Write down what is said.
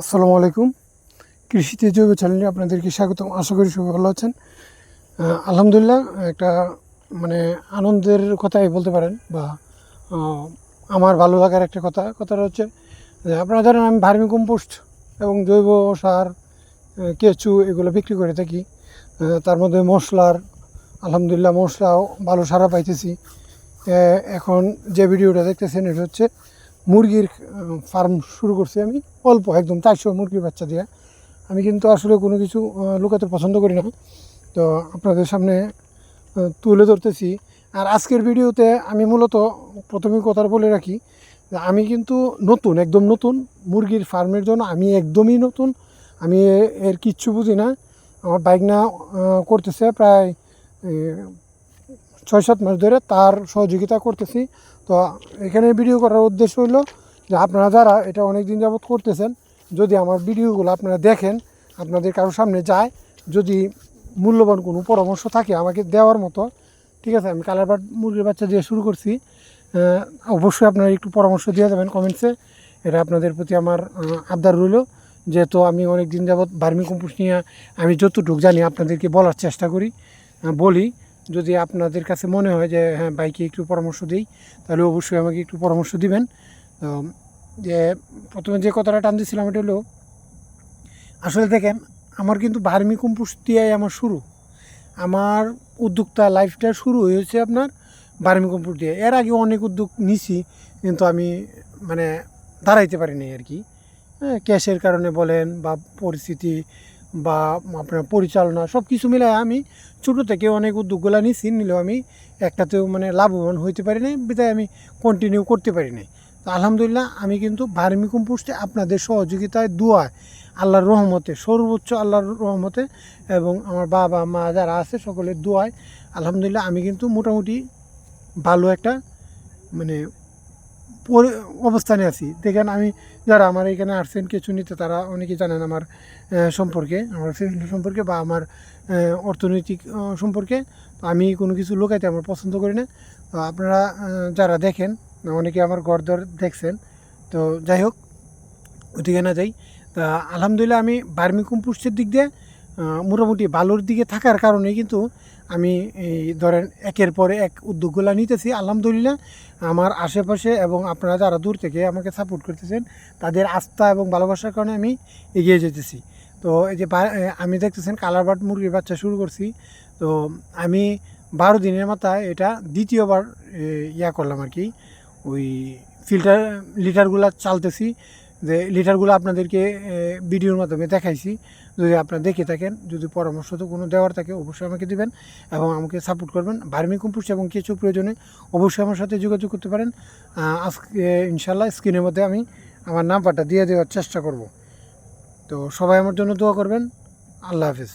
আসসালামু আলাইকুম। কৃষিতে জৈব চ্যানেলে আপনাদেরকে স্বাগতম। আশা করি সবাই ভালো আছেন। আলহামদুলিল্লাহ, একটা মানে আনন্দের কথাই বলতে পারেন বা আমার ভালো লাগার একটা কথা। কথাটা হচ্ছে আপনারা জানেন আমি ভার্মি কম্পোস্ট এবং জৈব সার কেঁচু এগুলো বিক্রি করে থাকি। তার মধ্যে মশলার, আলহামদুলিল্লাহ মশলাও ভালো সারা পাইতেছি। এখন যে ভিডিওটা দেখতেছেন, এটা হচ্ছে মুরগির ফার্ম শুরু করছি আমি। অল্প, একদম চারশো মুরগির বাচ্চা দিয়ে। আমি কিন্তু আসলে কোনো কিছু লুকাতে পছন্দ করি না। তো আপনাদের সামনে তুলে ধরতেছি। আর আজকের ভিডিওতে আমি মূলত প্রথমেই কথা বলে রাখি আমি কিন্তু নতুন, একদম নতুন মুরগির ফার্মের জন্য আমি একদমই নতুন। আমি এর কিচ্ছু বুঝি না। আমার বাইক না করতেছে প্রায় ছয় সাত মাস ধরে তার সহযোগিতা করতেছি। তো এখানে ভিডিও করার উদ্দেশ্য হলো যে আপনারা যারা এটা অনেক দিন যাবৎ করতেছেন, যদি আমার ভিডিওগুলো আপনারা দেখেন, আপনাদের কারোর সামনে যায়, যদি মূল্যবান কোনো পরামর্শ থাকে আমাকে দেওয়ার মতো, ঠিক আছে, আমি কালার কালারবাট মুরগির বাচ্চা দিয়ে শুরু করছি। অবশ্যই আপনারা একটু পরামর্শ দিয়ে যাবেন কমেন্টসে এটা আপনাদের প্রতি আমার আবদার রইল। যেহেতু আমি অনেক দিন যাবৎ ভার্মি কম্পোস্ট নিয়ে আমি যতটুকু জানি আপনাদেরকে বলার চেষ্টা করি বলি। যদি আপনাদের কাছে মনে হয় যে হ্যাঁ বাইকে একটু পরামর্শ দিই, তাহলে অবশ্যই আমাকে একটু পরামর্শ দিবেন। তো, যে, প্রথমে যে কথাটা টান দিয়েছিলাম এটা হলো, আসলে দেখেন, আমার কিন্তু ভার্মি কম্পোস্ট দিয়েই আমার শুরু। আমার উদ্যোক্তা লাইফটা শুরু হয়েছে আপনার ভার্মি কম্পোস্ট দিয়ে এর আগে অনেক উদ্যোগ নিছি, কিন্তু আমি মানে দাঁড়াইতে পারিনি আর কি। হ্যাঁ ক্যাশের কারণে বলেন বা পরিস্থিতি বা আপনার পরিচালনা সব কিছু মিলায় আমি ছোটো থেকে অনেক উদ্যোগগুলো নিছি, নিলেও আমি একটাতেও মানে লাভবান হইতে পারি নাই, বিধায় আমি কন্টিনিউ করতে পারি নাই। তো আলহামদুলিল্লাহ, আমি কিন্তু ভার্মি কম্পোস্টে আপনাদের সহযোগিতায় দোয়ায় আল্লাহর রহমতে, সর্বোচ্চ আল্লাহর রহমতে এবং আমার বাবা, মা যারা আছে সকলের দোয়ায়, আলহামদুলিল্লাহ, আমি কিন্তু মোটামুটি ভালো একটা মানে অবস্থানে আছি। দেখেন আমি যারা আমার এখানে আসছেন কিছু নিতে, তারা অনেকে জানেন আমার সম্পর্কে, আমার ফ্যামিলি সম্পর্কে বা আমার অর্থনৈতিক সম্পর্কে। আমি কোনো কিছু লোকাইতে আমার পছন্দ করি না। আপনারা যারা দেখেন, অনেকে আমার গড়দর দেখছেন, তো যাই হোক, ওদিকে না যাই। তা আলহামদুলিল্লাহ আমি বার্মি কম্পোস্টের দিক দিয়ে মোটামুটি ভালোর দিকে থাকার কারণে কিন্তু আমি এই ধরেন একের পরে এক উদ্যোগগুলো নিতেছি। আলহামদুলিল্লাহ, আমার আশেপাশে এবং আপনারা যারা দূর থেকে আমাকে সাপোর্ট করতেছেন, তাদের আস্থা এবং ভালোবাসার কারণে আমি এগিয়ে যেতেছি। তো এই যে আমি দেখতেছেন কালার বাট মুরগির বাচ্চা শুরু করছি। তো আমি বারো দিনের মাথায় এটা দ্বিতীয়বার ইয়া করলাম আর কি। ওই ফিল্টার লিটারগুলো চালতেছি। যে লিটারগুলো আপনাদেরকে ভিডিওর মাধ্যমে দেখাইছি, যদি আপনারা দেখে থাকেন, যদি পরামর্শ তো কোনো দেওয়ার থাকে, অবশ্যই আমাকে দেবেন এবং আমাকে সাপোর্ট করবেন। ভার্মি কম্পোস্ট এবং কিছু প্রয়োজনে অবশ্যই আমার সাথে যোগাযোগ করতে পারেন। আজকে ইনশাল্লাহ স্ক্রিনের মধ্যে আমি আমার নাম্বারটা দিয়ে দেওয়ার চেষ্টা করব। তো সবাই আমার জন্য দোয়া করবেন। আল্লাহ হাফিজ।